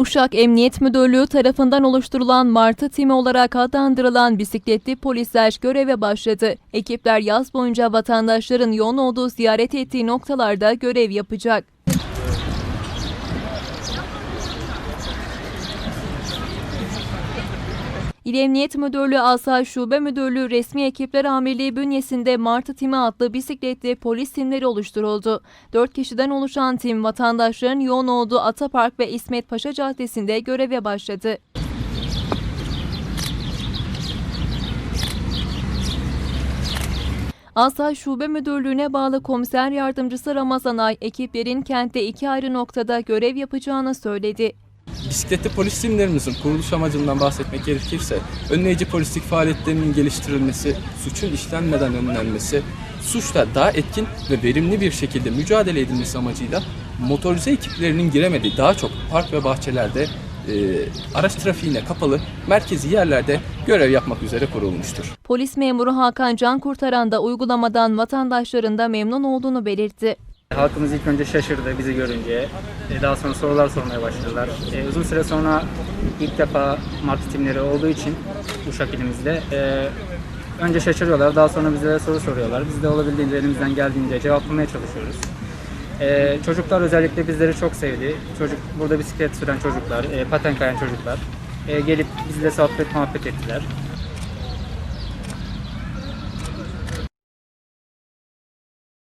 Uşak Emniyet Müdürlüğü tarafından oluşturulan Martı Timi olarak adlandırılan bisikletli polisler göreve başladı. Ekipler yaz boyunca vatandaşların yoğun olduğu ziyaret ettiği noktalarda görev yapacak. İl Emniyet Müdürlüğü Asayiş Şube Müdürlüğü Resmi Ekipler Amirliği bünyesinde Martı Timi adlı bisikletli polis timleri oluşturuldu. 4 kişiden oluşan tim vatandaşların yoğun olduğu Atapark ve İsmet Paşa Caddesi'nde göreve başladı. Asayiş Şube Müdürlüğü'ne bağlı komiser yardımcısı Ramazan Ay ekiplerin kentte iki ayrı noktada görev yapacağını söyledi. Bisikletli polis timlerimizin kuruluş amacından bahsetmek gerekirse önleyici polislik faaliyetlerinin geliştirilmesi, suçun işlenmeden önlenmesi, suçla daha etkin ve verimli bir şekilde mücadele edilmesi amacıyla motorize ekiplerinin giremediği daha çok park ve bahçelerde e, araç trafiğine kapalı merkezi yerlerde görev yapmak üzere kurulmuştur. Polis memuru Hakan Can Kurtaran da uygulamadan vatandaşların da memnun olduğunu belirtti. Halkımız ilk önce şaşırdı bizi görünce. E, Daha sonra sorular sormaya başladılar. E, Uzun süre sonra ilk defa market timleri olduğu için Uşak ilimizde e, önce şaşırıyorlar. Daha sonra bize soru soruyorlar. Biz de olabildiğince elimizden geldiğince cevaplamaya çalışıyoruz. Çocuklar özellikle bizleri çok sevdi. Çocuk burada bisiklet süren çocuklar, paten kayan çocuklar gelip bizle sohbet muhabbet ettiler.